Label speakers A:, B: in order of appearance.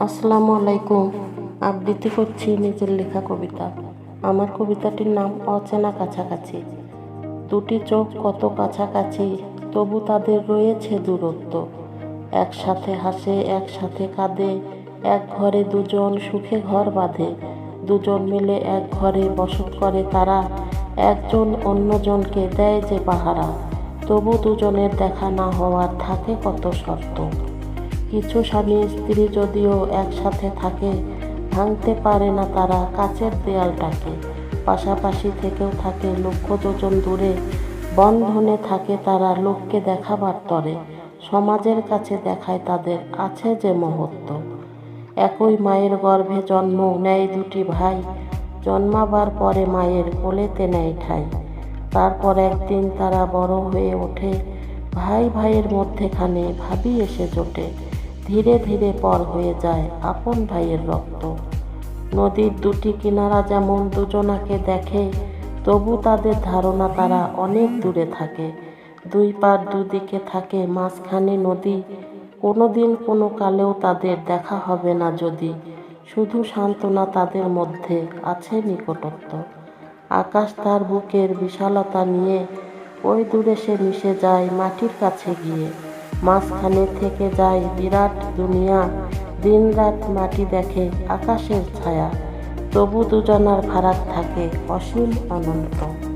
A: আসসালামু আলাইকুম। আবৃত্তি করছি নিজের লেখা কবিতা। আমার কবিতাটির নাম অচেনা কাছাকাছি। দুটি চোখ কত কাছাকাছি, তবু তাদের রয়েছে দূরত্ব। একসাথে হাসে, একসাথে কাঁদে, এক ঘরে দুজন সুখে ঘর বাঁধে। দুজন মিলে এক ঘরে বসত করে তারা। একজন অন্যজনকে দেয় যে পাহারা। তবু দুজনের দেখা না হওয়ার থাকে কত শর্ত। কিছু স্বামী স্ত্রী যদিও একসাথে থাকে, ভাঙতে পারে না তারা কাচের দেয়ালটাকে। পাশাপাশি থেকেও থাকে লক্ষ যোজন দূরে, বন্ধনে থাকে তারা লোককে দেখাবার তরে, সমাজের কাছে দেখায় তাদের আছে যে মহত্ব। একই মায়ের গর্ভে জন্ম নেয় দুটি ভাই, জন্মাবার পরে মায়ের কোলেতে নেয় ঠাই। তারপর একদিন তারা বড় হয়ে ওঠে, ভাই ভাইয়ের মধ্যেখানে ভাবি এসে জোটে। ধীরে ধীরে পর হয়ে যায় আপন ভাইয়ের রক্ত। নদীর দুটি কিনারা যেমন দুজনাকে দেখে, তবু তাদের ধারণা তারা অনেক দূরে থাকে। দুই পার দুদিকে থাকে মাঝখানে নদী। কোনো দিন কোনো কালেও তাদের দেখা হবে না যদি। শুধু সান্ত্বনা তাদের মধ্যে আছে নিকটত্ব। আকাশ তার বুকের বিশালতা নিয়ে ওই দূরে সে মিশে যায় মাটির কাছে গিয়ে। মাঝখানে থেকে যায় বিরাট দুনিয়া। দিন রাত মাটি দেখে, আকাশের ছায়া। তবু দুজনার ফারাক থাকে অসীম অনন্ত।